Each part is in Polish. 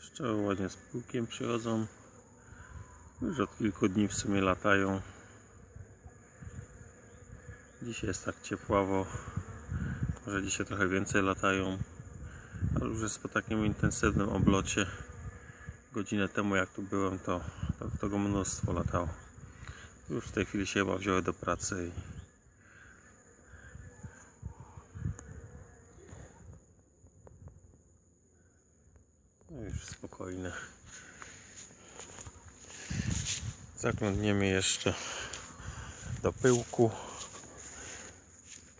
Pszczoły ładnie z pyłkiem przychodzą. Już od kilku dni w sumie latają. Dzisiaj jest tak ciepławo. Może dzisiaj trochę więcej latają. Ale już jest po takim intensywnym oblocie. Godzinę temu jak tu byłem to, to tego mnóstwo latało. Już w tej chwili się chyba wzięły do pracy i No już spokojne. Zaglądniemy jeszcze do pyłku,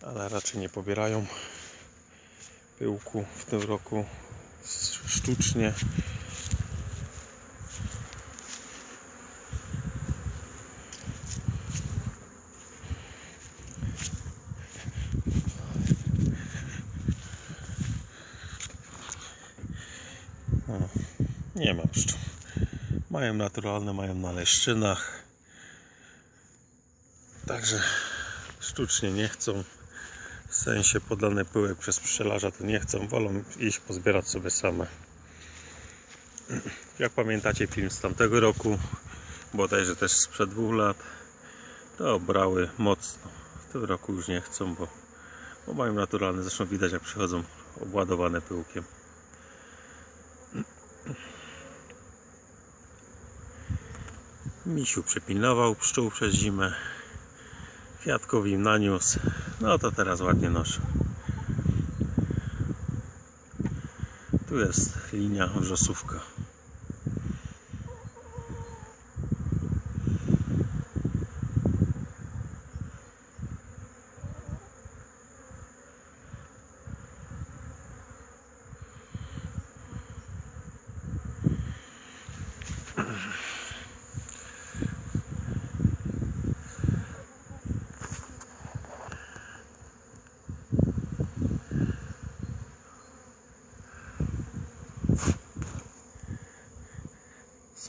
ale raczej nie pobierają pyłku w tym roku sztucznie. O, nie ma pszczół. Mają naturalne, mają na leszczynach. Także sztucznie nie chcą. W sensie podany pyłek przez pszczelarza to nie chcą. Wolą iść pozbierać sobie same. Jak pamiętacie film z tamtego roku, bodajże też sprzed dwóch lat, to brały mocno. W tym roku już nie chcą, bo, bo mają naturalne. Zresztą widać jak przychodzą obładowane pyłkiem. Misiu przypilnował pszczół przez zimę. Kwiatkowi im naniósł. No to teraz ładnie noszą. Tu jest linia wrzosówka.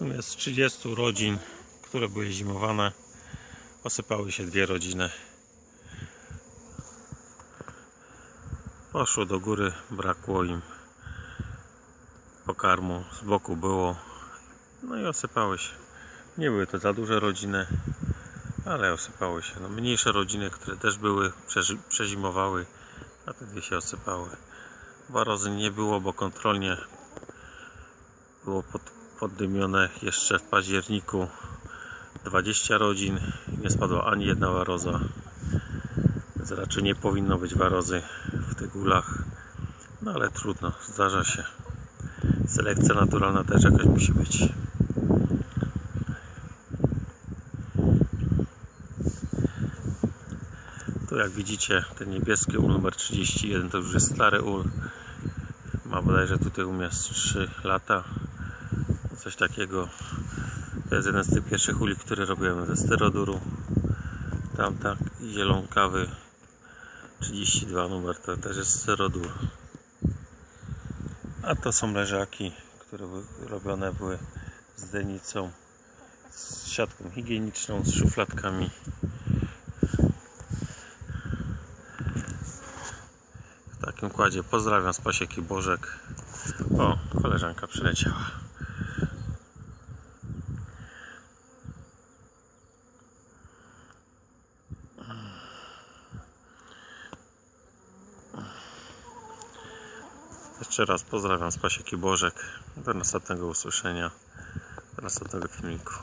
Sumie z 30 rodzin, które były zimowane, osypały się dwie rodziny. Poszło do góry, brakło im pokarmu, z boku było, no i osypały się. Nie były to za duże rodziny, ale osypały się. No, mniejsze rodziny, które też były, przezimowały, a te dwie się osypały. Warozy nie było, bo kontrolnie było pod, poddymione jeszcze w październiku. 20 rodzin. Nie spadła ani jedna waroza. Więc raczej nie powinno być warozy w tych ulach no ale trudno, zdarza się. Selekcja naturalna też jakaś musi być. Tu jak widzicie ten niebieski ul numer 31 to już jest stary ul. Ma bodajże tutaj u mnie z 3 lata coś takiego. To jest jeden z tych pierwszych uli, które robiłem ze styroduru. Tam tak zielonkawy 32 numer to też jest styrodur. A to są leżaki, które robione były z denicą, z siatką higieniczną, z szufladkami. W takim kładzie pozdrawiam z pasieki Bożek. O, koleżanka przyleciała. Jeszcze raz pozdrawiam z pasieki Bożek. Do następnego usłyszenia, do następnego filmiku.